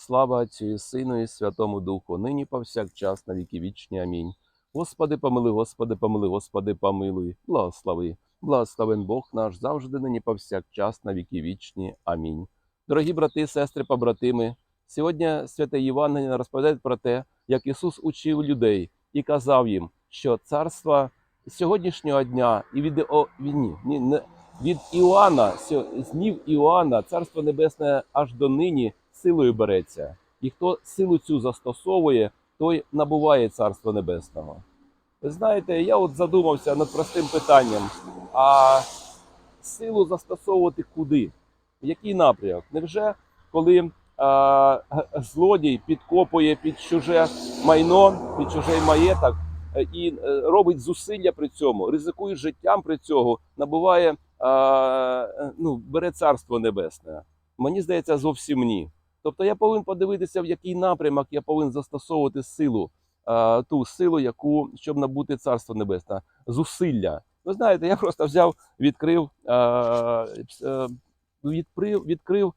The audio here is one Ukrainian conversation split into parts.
Слава Отцю і Сину і Святому Духу, нині повсякчас на віки вічні. Амінь. Господи, помили, Господи, помили, Господи, помилуй, благослови. Благословен Бог наш завжди нині повсякчас на віки вічні. Амінь. Дорогі брати, сестри, побратими, сьогодні святе Євангеліє розповідає про те, як Ісус учив людей і казав їм, що царство сьогоднішнього дня і від, о, ні, ні, від Іоанна, з днів Іоанна, Царство Небесне аж до нині силою береться. І хто силу цю застосовує, той набуває Царство Небесного. Ви знаєте, я от задумався над простим питанням: а силу застосовувати куди? В який напрямок? Невже коли а, злодій підкопує під чуже майно, під чужий маєток е, і е, робить зусилля при цьому, ризикує життям при цьому, набуває, а, е, ну, бере царство небесне? Мені здається, зовсім ні. Тобто я повинен подивитися, в який напрямок я повинен застосовувати силу, ту силу, яку щоб набути царство небесне, зусилля. Ви знаєте, я просто взяв, відкрив, е, відкрив, відкрив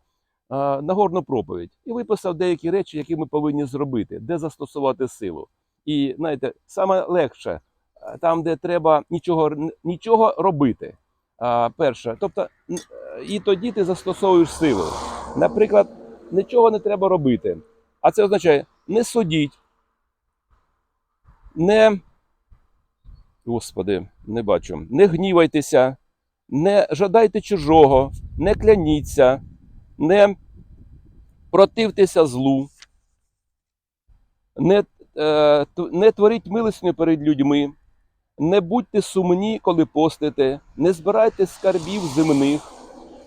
Нагорну проповідь і виписав деякі речі, які ми повинні зробити, де застосувати силу. І знаєте, саме легше там, де треба нічого, нічого робити. Перше, тобто, е, і тоді ти застосовуєш силу. Наприклад, нічого не треба робити. А це означає не судіть, не. Господи, не бачу. Не гнівайтеся, не жадайте чужого, не кляніться, не противтеся злу, не, е, не творіть милостиню перед людьми, не будьте сумні, коли постите, не збирайте скарбів земних,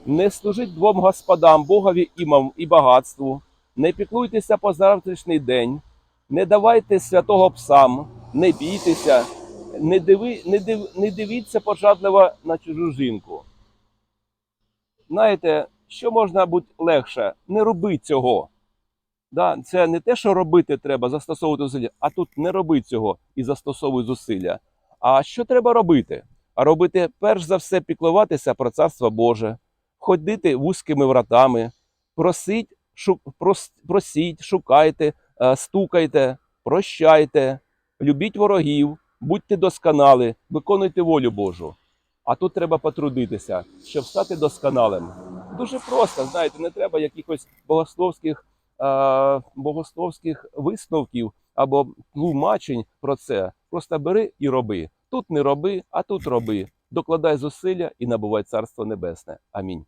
не служіть двом господам, Богові і, багатству, не піклуйтеся по завтрашній день, не давайте святого псам, не бійтеся, не, диви, не, див, не дивіться пожадливо на чужу жінку. Знаєте, що можна бути легше? Не роби цього. Да, це не те, що робити треба, застосовувати зусилля, а тут не роби цього і застосовуй зусилля. А що треба робити? А робити, перш за все, піклуватися про царство Боже, ходити вузькими вратами, просіть, шу, прос, просіть, шукайте, е, стукайте, прощайте, любіть ворогів, будьте досконали, виконуйте волю Божу. А тут треба потрудитися, щоб стати досконалим. Дуже просто, знаєте, не треба якихось богословських, е, богословських висновків або тлумачень про це. Просто бери і роби. Тут не роби, а тут роби. Докладай зусилля і набувай царство небесне. Амінь.